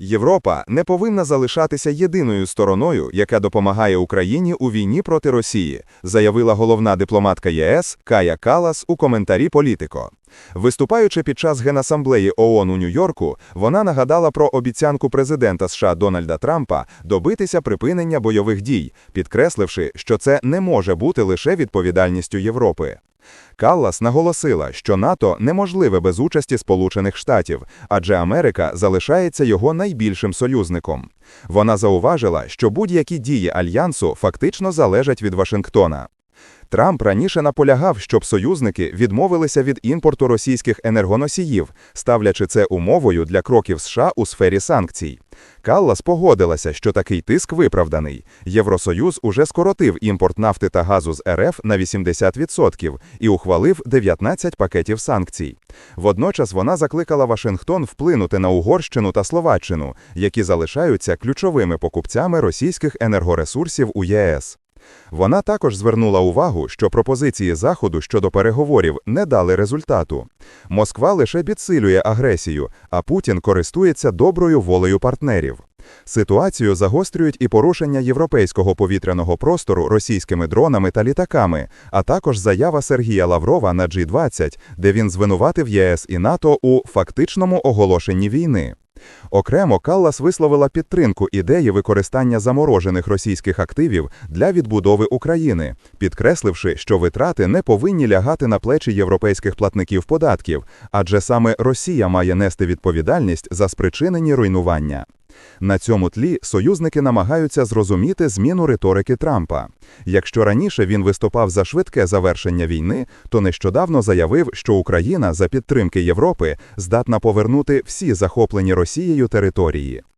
Європа не повинна залишатися єдиною стороною, яка допомагає Україні у війні проти Росії, заявила головна дипломатка ЄС Кая Калас у коментарі Політико. Виступаючи під час Генасамблеї ООН у Нью-Йорку, вона нагадала про обіцянку президента США Дональда Трампа добитися припинення бойових дій, підкресливши, що це не може бути лише відповідальністю Європи. Каллас наголосила, що НАТО неможливе без участі Сполучених Штатів, адже Америка залишається його найбільшим союзником. Вона зауважила, що будь-які дії альянсу фактично залежать від Вашингтона. Трамп раніше наполягав, щоб союзники відмовилися від імпорту російських енергоносіїв, ставлячи це умовою для кроків США у сфері санкцій. Каллас погодилася, що такий тиск виправданий. Євросоюз уже скоротив імпорт нафти та газу з РФ на 80% і ухвалив 19 пакетів санкцій. Водночас вона закликала Вашингтон вплинути на Угорщину та Словаччину, які залишаються ключовими покупцями російських енергоресурсів у ЄС. Вона також звернула увагу, що пропозиції Заходу щодо переговорів не дали результату. Москва лише підсилює агресію, а Путін користується доброю волею партнерів. Ситуацію загострюють і порушення європейського повітряного простору російськими дронами та літаками, а також заява Сергія Лаврова на G20, де він звинуватив ЄС і НАТО у фактичному оголошенні війни. Окремо Каллас висловила підтримку ідеї використання заморожених російських активів для відбудови України, підкресливши, що витрати не повинні лягати на плечі європейських платників податків, адже саме Росія має нести відповідальність за спричинені руйнування. На цьому тлі союзники намагаються зрозуміти зміну риторики Трампа. Якщо раніше він виступав за швидке завершення війни, то нещодавно заявив, що Україна за підтримки Європи здатна повернути всі захоплені Росією території.